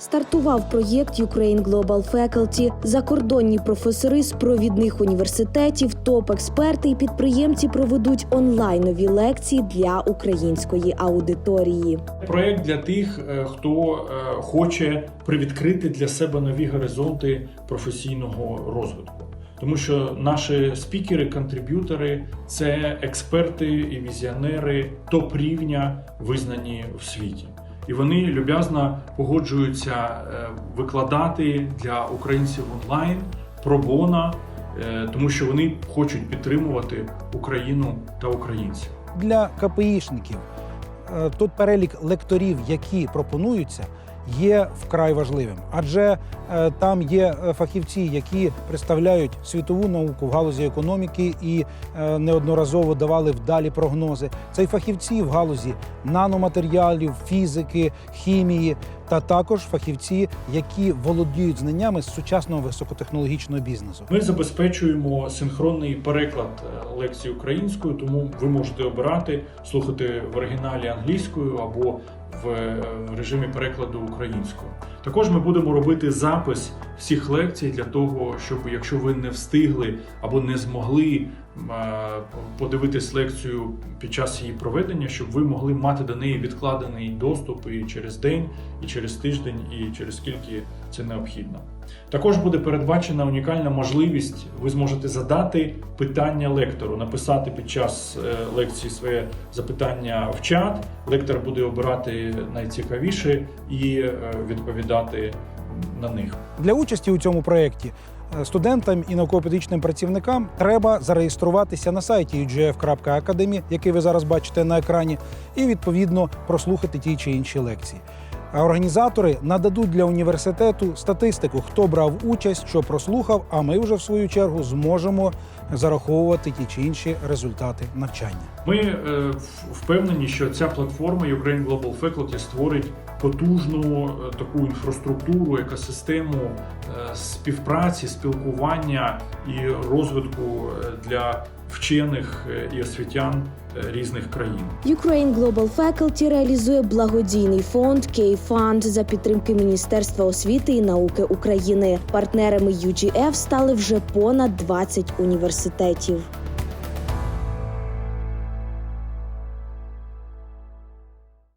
Стартував проєкт Ukraine Global Faculty. Закордонні професори з провідних університетів, топ-експерти і підприємці проведуть онлайнові лекції для української аудиторії. Проект для тих, е, хто е, хоче привідкрити для себе нові горизонти професійного розвитку. Тому що наші спікери, контриб'ютори це експерти і візіонери топ рівня, визнані в світі. І вони люб'язно погоджуються е, викладати для українців онлайн пробона, е, тому що вони хочуть підтримувати Україну та українців. для КПІшників. Е, Тут перелік лекторів, які пропонуються, є вкрай важливим, адже там є е, фахівці, які представляють світову науку в галузі економіки і е, неодноразово давали вдалі прогнози. Це й фахівці в галузі наноматеріалів, фізики, хімії, та також фахівці, які володіють знаннями з сучасного високотехнологічного бізнесу. Ми забезпечуємо синхронний переклад е, лекцій українською, тому ви можете обирати слухати в оригіналі англійською або в е, режимі перекладу українською. Також ми будемо робити запис всіх лекцій для того, щоб якщо ви не встигли або не змогли е, подивитись лекцію під час її проведення, щоб ви могли мати до неї відкладений доступ і через день, і через тиждень, і через скільки це необхідно. Також буде передбачена унікальна можливість. Ви зможете задати питання лектору, написати під час е, лекції своє запитання в чат. Лектор буде обирати найцікавіше і е, відповідати на них. Для участі у цьому проєкті е, студентам і науково-педагогічним працівникам треба зареєструватися на сайті ugf.academy, який ви зараз бачите на екрані, і відповідно прослухати ті чи інші лекції. А організатори нададуть для університету статистику, хто брав участь, що прослухав. А ми вже в свою чергу зможемо зараховувати ті чи інші результати навчання. Ми е, впевнені, що ця платформа Ukraine Global Faculty створить потужну е, таку інфраструктуру, екосистему е, співпраці, спілкування і розвитку е, для вчених е, і освітян е, різних країн. Ukraine Global Faculty реалізує благодійний фонд K-Fund за підтримки Міністерства освіти і науки України. Партнерами UGF стали вже понад 20 університетів.